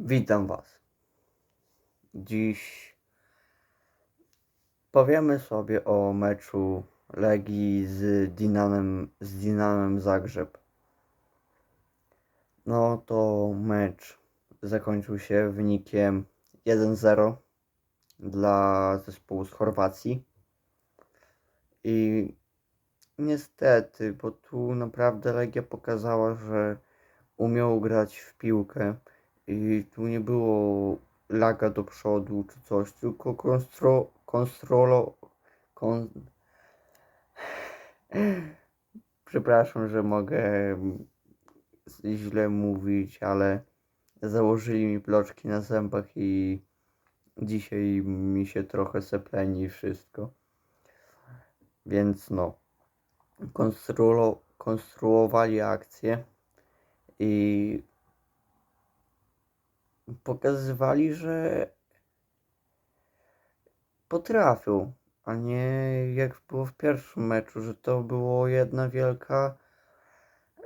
Witam Was. Dziś powiemy sobie o meczu Legii z Dinamem, z Dinamem Zagrzeb. No to mecz zakończył się wynikiem 1-0 dla zespołu z Chorwacji. I niestety, bo tu naprawdę Legia pokazała, że umiał grać w piłkę i tu nie było laga do przodu czy coś, tylko konstro, konstrolo, kon... Przepraszam, że mogę źle mówić, ale założyli mi ploczki na zębach i dzisiaj mi się trochę sepleni wszystko. Więc no, konstruo, konstruowali akcję i pokazywali, że potrafią, a nie jak było w pierwszym meczu, że to było jedna wielka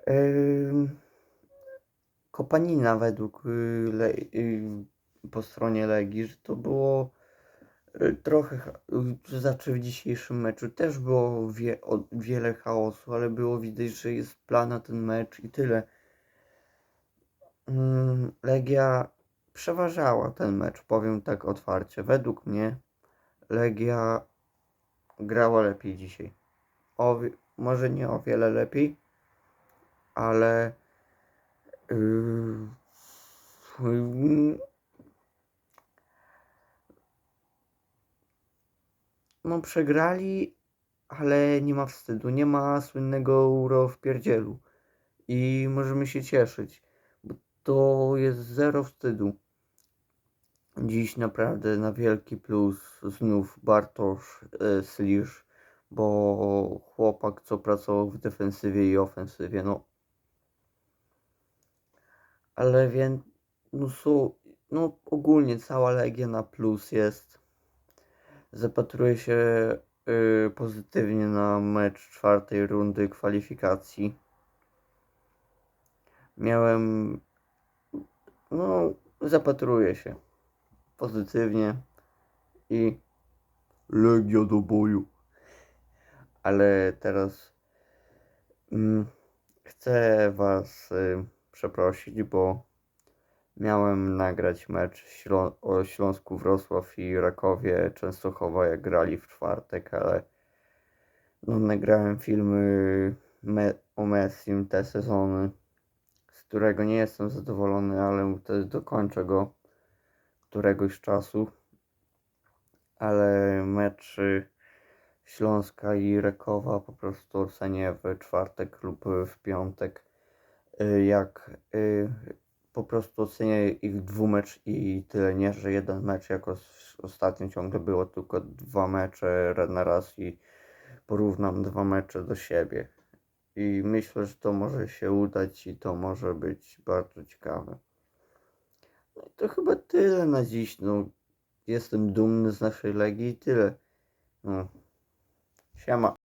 ym, kopanina według y, le, y, po stronie Legii, że to było y, trochę, y, znaczy w dzisiejszym meczu też było wie, o, wiele chaosu, ale było widać, że jest plan na ten mecz i tyle. Mm, Legia przeważała ten mecz, powiem tak otwarcie. Według mnie Legia grała lepiej dzisiaj. O, może nie o wiele lepiej, ale yy, no przegrali, ale nie ma wstydu, nie ma słynnego euro w pierdzielu i możemy się cieszyć, bo to jest zero wstydu. Dziś naprawdę na wielki plus znów Bartosz e, bo chłopak co pracował w defensywie i ofensywie, no. Ale więc, no są, no ogólnie cała Legia na plus jest. Zapatruję się y, pozytywnie na mecz czwartej rundy kwalifikacji. Miałem, no zapatruję się pozytywnie i Legia do boju. Ale teraz mm, chcę Was y, przeprosić, bo miałem nagrać mecz o Śląsku Wrocław i Rakowie Częstochowa, jak grali w czwartek, ale no, nagrałem filmy me- o Messim te sezony, z którego nie jestem zadowolony, ale wtedy dokończę go któregoś czasu. Ale mecz Śląska i Rakowa po prostu ocenię w czwartek lub w piątek. Y, Jak y, po prostu ocenię ich dwumecz i tyle, nie, że jeden mecz jako ostatnio ciągle było tylko dwa mecze na raz i porównam dwa mecze do siebie. I myślę, że to może się udać i to może być bardzo ciekawe. No i to chyba tyle na dziś. No, jestem dumny z naszej Legii i tyle. No. Siema.